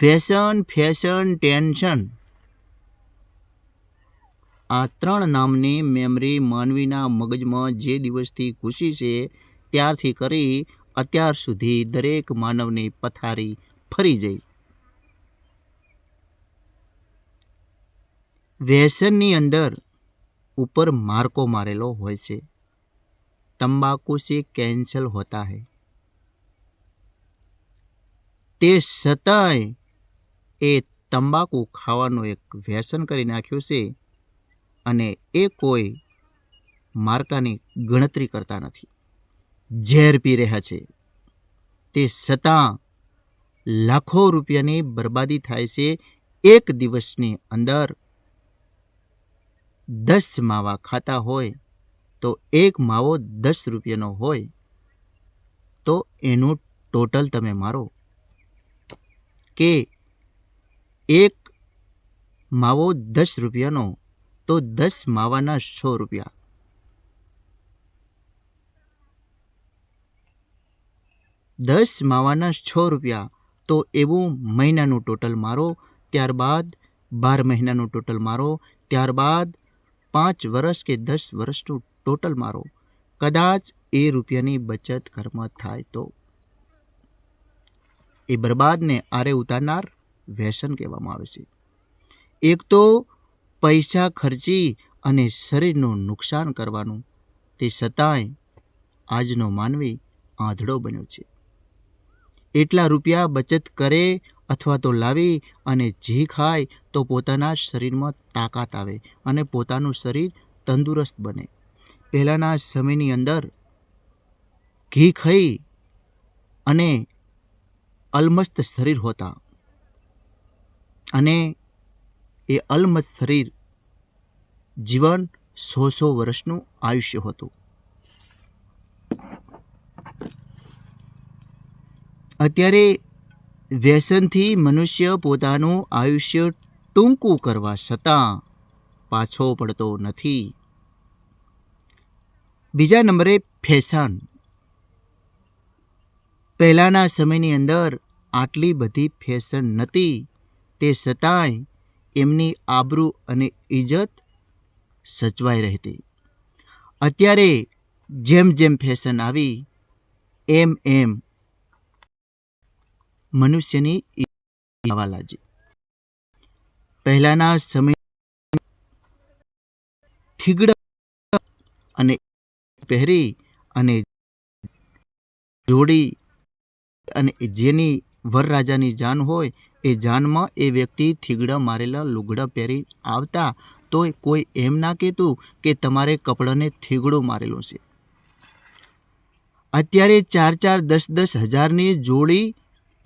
વ્યસન fashion, tension. આ ત્રણ નામની મેમરી માનવીના મગજમાં જે દિવસથી ઘૂસી છે, ત્યારથી કરી અત્યાર સુધી દરેક માનવની પથારી ફરી જઈ. વ્યસનની અંદર ઉપર માર્કો મારેલો હોય છે. તંબાકુ સે કેન્સલ હોતા હૈ. તે સતાય એ તંબાકુ ખાવાનું એક વ્યસન કરી નાખ્યું છે અને એ કોઈ માર્કાની ગણતરી કરતા નથી. ઝેર પી રહ્યા છે. તે છતાં લાખો રૂપિયાની બરબાદી થાય છે એક દિવસની અંદર. દસ માવા ખાતા હોય તો એક માવો દસ રૂપિયાનો હોય તો એનું ટોટલ તમે મારો. કે એક માવો દસ રૂપિયાનો, તો દસ માવાના સો રૂપિયા. દસ માવાના છ રૂપિયા, તો એવું મહિનાનું ટોટલ મારો, ત્યારબાદ બાર મહિનાનું ટોટલ મારો, ત્યારબાદ પાંચ વર્ષ કે દસ વર્ષનું ટોટલ મારો. કદાચ એ રૂપિયાની બચત ઘરમાં થાય તો. એ બરબાદને આરે ઉતારનાર વ્યસન કહેવામાં આવે છે. એક તો પૈસા ખર્ચી અને શરીરનું નુકસાન કરવાનું, તે છતાંય આજનો માનવી આંધળો બન્યો છે. એટલા રૂપિયા બચત કરે અથવા તો લાવી અને જી ખાય તો પોતાના શરીરમાં તાકાત આવે અને પોતાનું શરીર તંદુરસ્ત બને. પહેલાંના સમયની અંદર ઘી ખાઈ અને અલમસ્ત શરીર હોતા. અને એ અલમત શરીર જીવન સો સો વર્ષનું આયુષ્ય હતું. અત્યારે વ્યસનથી મનુષ્ય પોતાનું આયુષ્ય ટૂંકું કરવા છતાં પાછો પડતો નથી. બીજા નંબરે ફેશન પહેલાંના સમયની અંદર આટલી બધી ફેશન નહોતી. તે છતાંય એમની આબરૂ અને ઇજ્જત સચવાઈ રહેતી. અત્યારે જેમ જેમ ફેશન આવી, એમ એમ મનુષ્યની આવવા પહેલાંના સમય થીગડા અને પહેરી અને જોડી અને જેની વરરાજાની જાન હોય, એ જાનમાં એ વ્યક્તિ થીગડા મારેલા લુગડા પહેરી આવતા, તોય કોઈ એમ ના કહેતું કે તમારે કપડાને થીગડું મારેલું છે. અત્યારે ચાર ચાર દસ દસ હજારની જોડી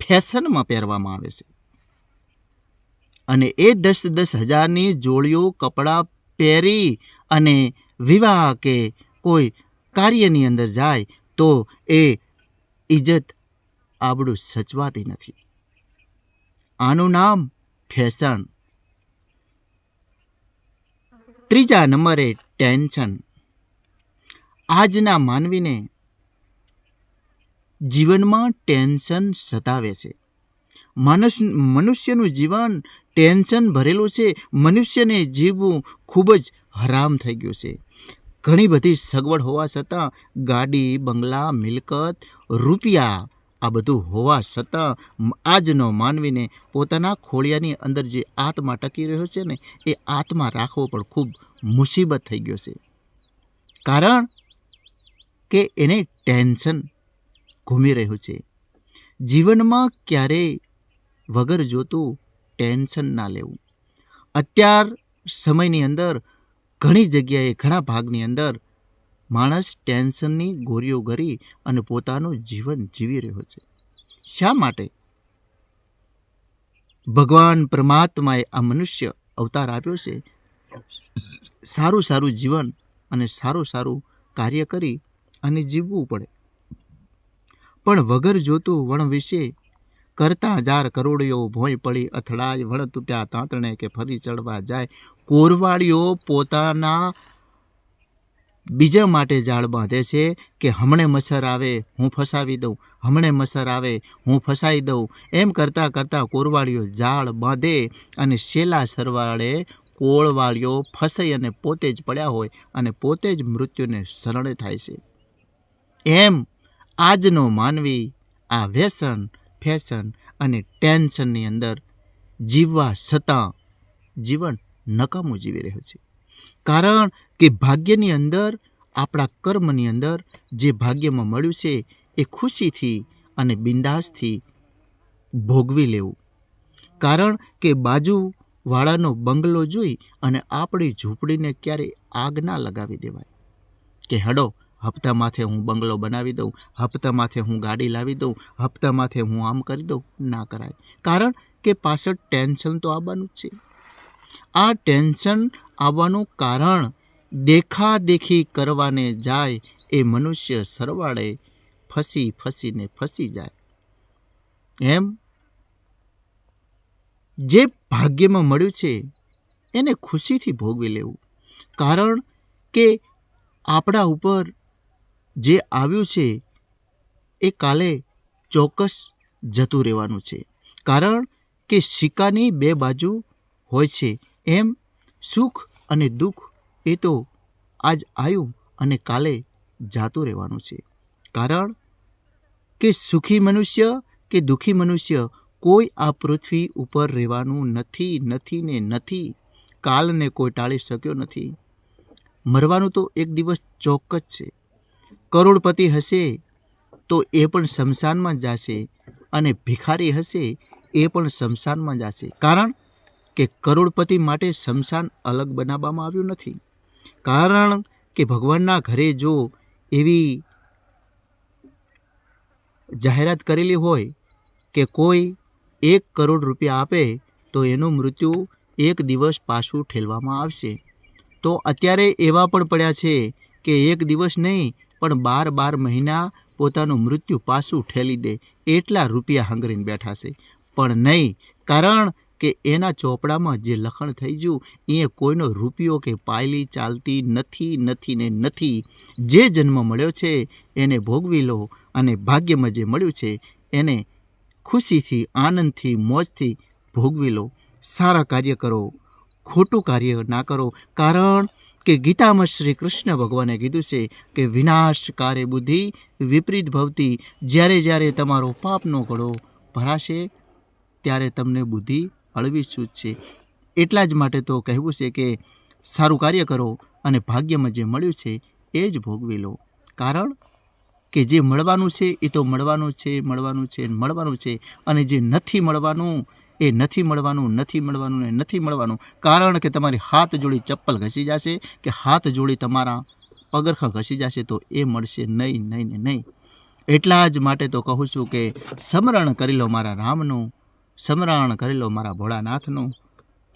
ફેશનમાં પહેરવામાં આવે છે. અને એ દસ દસ હજારની જોડીઓ કપડાં પહેરી અને વિવાહ કે કોઈ કાર્યની અંદર જાય, તો એ ઇજ્જત આબડું સચવાતી નથી. આનું નામ ફેશન. ત્રીજા નંબરે ટેન્શન. આજના માનવીને જીવનમાં ટેન્શન સતાવે છે. માનસ, મનુષ્યનું જીવન ટેન્શન ભરેલું છે. મનુષ્યને જીવવું ખૂબ જ હરામ થઈ ગયું છે. ઘણી બધી સગવડ હોવા છતાં ગાડી, બંગલા, મિલકત, રૂપિયા આ બધું હોવા છતાં આજનો માનવીને પોતાના ખોળિયાની અંદર જે આત્મા ટકી રહ્યો છે ને, એ આત્મા રાખવો પણ ખૂબ મુસીબત થઈ ગયો છે. કારણ કે એને ટેન્શન ઘૂમી રહ્યું છે. જીવનમાં ક્યારેય વગર જોતું ટેન્શન ના લેવું. અત્યાર સમયની અંદર ઘણી જગ્યાએ ઘણા ભાગની અંદર માણસ ટેન્શનની ગોરીઓ ગરી અને પોતાનું જીવન જીવી રહ્યો છે. શા માટે? ભગવાન પરમાત્માએ આ મનુષ્ય અવતાર આપ્યો છે. સારું સારું જીવન અને સારું સારું કાર્ય કરી અને જીવવું પડે. પણ વગર જોતું વણ વિશે કરતા હજાર કરોડીઓ ભોંય પડી અથડાય, વણ તૂટ્યા તાંતણે કે ફરી ચડવા જાય. કોરવાળીઓ પોતાના બીજા માટે જાળ બાંધે છે કે હમણે મચ્છર આવે, હું ફસાવી દઉં, હમણે મચ્છર આવે, હું ફસાઈ દઉં, એમ કરતાં કરતાં કોરવાળીઓ જાળ બાંધે અને શેલા સરવાળે કોળવાળીઓ ફસાઈ અને પોતે જ પડ્યા હોય અને પોતે જ મૃત્યુને શરણે થાય છે. એમ આજનો માનવી આ વ્યસન, ફેશન અને ટેન્શનની અંદર જીવવા છતાં જીવન નકામું જીવી રહ્યો છે. કારણ કે ભાગ્યની અંદર, આપણા કર્મની અંદર જે ભાગ્યમાં મળ્યું છે, એ ખુશીથી અને બિંદાસથી ભોગવી લેવું. કારણ કે બાજુવાળાનો બંગલો જોઈ અને આપણી ઝૂંપડીને ક્યારેય આગ ના લગાવી દેવાય. કે હડો, હપ્તા માથે હું બંગલો બનાવી દઉં, હપ્તા માથે હું ગાડી લાવી દઉં, હપ્તા માથે હું આમ કરી દઉં, ના કરાય. કારણ કે પાછળ ટેન્શન તો આવવાનું જ છે. આ ટેન્શન આવવાનું કારણ દેખાદેખી કરવાને જાય એ મનુષ્ય સરવાળે ફસી ફસીને ફસી જાય. એમ જે ભાગ્યમાં મળ્યું છે એને ખુશીથી ભોગવી લેવું. કારણ કે આપણા ઉપર જે આવ્યું છે એ કાલે ચોક્કસ જતું રહેવાનું છે. કારણ કે સિક્કાની બે બાજુ હોય છે. એમ સુખ અને દુઃખ એ તો આજ આવ્યું અને કાલે જાતું રહેવાનું છે. કારણ કે સુખી મનુષ્ય કે દુઃખી મનુષ્ય કોઈ આ પૃથ્વી ઉપર રહેવાનું નથી નથી ને નથી. કાલને કોઈ ટાળી શક્યો નથી. મરવાનું તો એક દિવસ ચોક્કસ છે. કરોડપતિ હશે તો એ પણ શમશાનમાં જશે અને ભિખારી હશે એ પણ શમશાનમાં જશે. કારણ કે કરોડપતિ માટે શમશાન અલગ બનાવવામાં આવ્યું નથી. કારણ કે ભગવાનના ઘરે જો એવી જાહેરાત કરેલી હોય કે કોઈ એક કરોડ રૂપિયા આપે, તો એનું મૃત્યુ એક દિવસ પાછું ઠેલવામાં આવશે. તો અત્યારે એવા પણ પડ્યા છે કે એક દિવસ નહીં, પણ બાર બાર મહિના પોતાનું મૃત્યુ પાછું ઠેલી દે, એટલા રૂપિયા હંગરીને બેઠા છે. પણ નહીં, કારણ કે એના ચોપડામાં જે લખણ થઈ ગયું, એ કોઈનો રૂપિયો કે પાયલી ચાલતી નથી નથી ને નથી. જે જન્મ મળ્યો છે, એને ભોગવી લો અને ભાગ્યમાં જે મળ્યું છે, એને ખુશીથી, આનંદથી, મોજથી ભોગવી લો. સારા કાર્ય કરો, ખોટું કાર્ય ના કરો, કારણ કે ગીતામાં શ્રી કૃષ્ણ ભગવાને કીધું છે કે વિનાશ કાર્ય બુદ્ધિ વિપરીત ભવતી. જ્યારે જ્યારે તમારો પાપનો ઘડો, ભરાશે, ત્યારે તમને બુદ્ધિ હળવી છે? એટલા જ માટે તો કહેવું છે કે સારું કાર્ય કરો અને ભાગ્યમાં જે મળ્યું છે એ જ ભોગવી લો. કારણ કે જે મળવાનું છે એ તો મળવાનું છે મળવાનું છે મળવાનું છે. અને જે નથી મળવાનું એ નથી મળવાનું નથી મળવાનું ને નથી મળવાનું. કારણ કે તમારી હાથ જોડી ચપ્પલ ઘસી જશે કે હાથ જોડી તમારા પગરખા ઘસી જશે તો એ મળશે નહીં નહીં ને નહીં. એટલા જ માટે તો કહું છું કે સમરણ કરી લો મારા રામનું. સમરણ કરી લો મારા ભોળાનાથનું.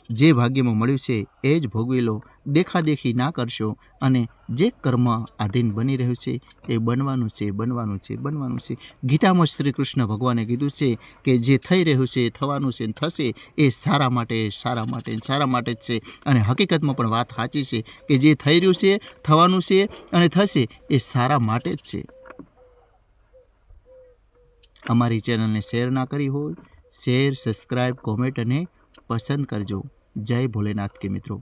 જે ભાગ્યમાં મળ્યું છે એ જ ભોગવી લો દેખાદેખી ના કરશો અને જે કર્મ આધીન બની રહ્યું છે એ બનવાનું છે બનવાનું છે બનવાનું છે. ગીતામાં શ્રી કૃષ્ણ ભગવાને કીધું છે કે જે થઈ રહ્યું છે, થવાનું છે, થશે એ સારા માટે સારા માટે સારા માટે જ છે. અને હકીકતમાં પણ વાત સાચી છે કે જે થઈ રહ્યું છે, થવાનું છે અને થશે એ સારા માટે જ છે. અમારી ચેનલને શેર ના કરી હોય શેર સબસ્ક્રાઈબ કોમેન્ટ અને પસંદ કરજો. જય ભોલેનાથ કે મિત્રો.